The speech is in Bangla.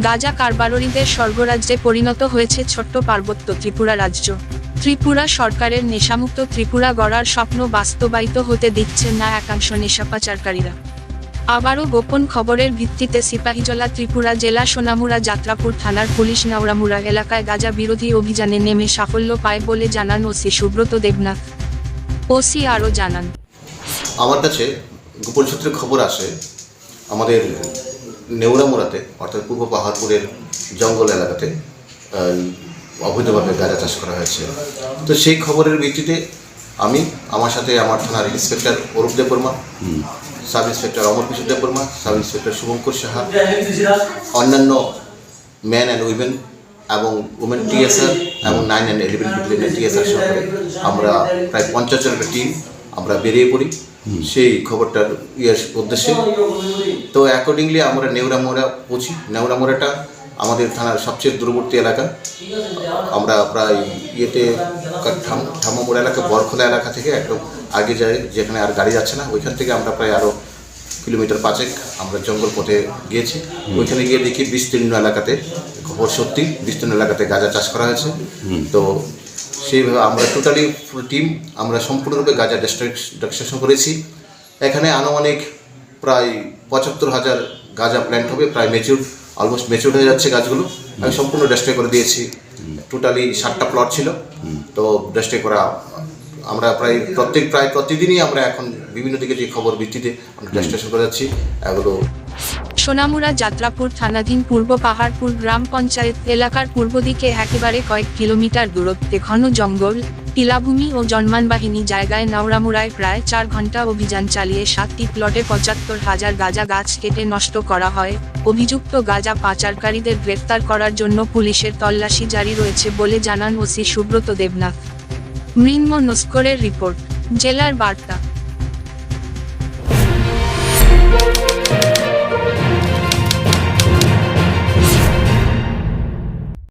গাজা কারবারীদের স্বর্গরাজ্যে পরিণত হয়েছে ছোট্ট পার্বত্য ত্রিপুরা রাজ্য। ত্রিপুরা সরকারের নেশামুক্ত ত্রিপুরা গড়ার স্বপ্ন বাস্তবায়িত হতে দিচ্ছে না একাংশ নেশাপাচারকারীরা। আবারও গোপন খবরের ভিত্তিতে সিপাহীজলা ত্রিপুরা জেলা সোনামুড়া যাত্রাপুর থানার পুলিশ নাওড়ামুড়া এলাকায় গাজা বিরোধী অভিযানে নেমে সাফল্য পায় বলে জানান ওসি সুব্রত দেবনাথ। ওসি আরও জানান। আমার কাছে গোপন সূত্রে খবর আসে, আমাদের নেউরামোড়াতে অর্থাৎ পূর্ব পাহাড়পুরের জঙ্গল এলাকাতে অবৈধভাবে গাঁজা চাষ করা হয়েছে। তো সেই খবরের ভিত্তিতে আমি আমার সাথে আমার থানার inspector Arup Debbarma sub inspector Amar Kishore Debbarma sub inspector Shubhankar Saha অন্যান্য ম্যান অ্যান্ড উইমেন এবং উমেন টিএসআর এবং নাইন অ্যান্ড ইলেভেন টিএসআর সহকারে আমরা প্রায় পঞ্চাশ জনের টিম আমরা বেরিয়ে পড়ি। সেই খবরটার ইয়ের উদ্দেশ্যে। তো অ্যাকর্ডিংলি আমরা নেউরামোড়া পৌঁছি। নেউরামোড়াটা আমাদের থানার সবচেয়ে দূরবর্তী এলাকা। আমরা প্রায় ইয়েতে ঠাম্মামোড়া এলাকা বরখোলা এলাকা থেকে একদম আগে যাই যেখানে আর গাড়ি যাচ্ছে না। ওইখান থেকে আমরা প্রায় আরও কিলোমিটার পাঁচেক আমরা জঙ্গল পথে গিয়েছি। ওইখানে গিয়ে দেখি বিস্তীর্ণ এলাকাতে খবর সত্যি বিস্তীর্ণ এলাকাতে গাঁজা চাষ করা হয়েছে। তো সেইভাবে আমরা টোটালি ফুল টিম আমরা সম্পূর্ণরূপে গাঁজা ডিস্ট্রাকশন করেছি। এখানে আনুমানিক প্রায় পঁচাত্তর হাজার গাঁজা প্ল্যান্ট হবে প্রায় মেচিউর অলমোস্ট মেচিউর হয়ে যাচ্ছে গাছগুলো। আমি সম্পূর্ণ ডেস্ট্রয় করে দিয়েছি। টোটালি ষাটটা প্লট ছিল। তো ডেস্ট্রয় করা আমরা প্রায় প্রত্যেক প্রায় প্রতিদিনই আমরা এখন বিভিন্ন দিকে যে খবর ভিত্তিতে আমরা ডেস্ট্রেশন করে যাচ্ছি এগুলো সোনামুরা যাত্রাপুর থানাধীন পূর্ব পাহাড়পুর গ্রাম পঞ্চায়েত এলাকার পূর্ব দিকে একেবারে কয়েক কিলোমিটার দূরত্বে ঘন জঙ্গল, টিলাভূমি ও জন্মানবাহিনী জায়গায় নওরামুরায় প্রায় চার ঘণ্টা অভিযান চালিয়ে সাতটি প্লটে পঁচাত্তর হাজার গাঁজা গাছ কেটে নষ্ট করা হয়। অভিযুক্ত গাঁজা পাচারকারীদের গ্রেফতার করার জন্য পুলিশের তল্লাশি জারি রয়েছে বলে জানান ওসি সুব্রত দেবনাথ। মৃন্ম নস্করের রিপোর্ট, জেলার বার্তা।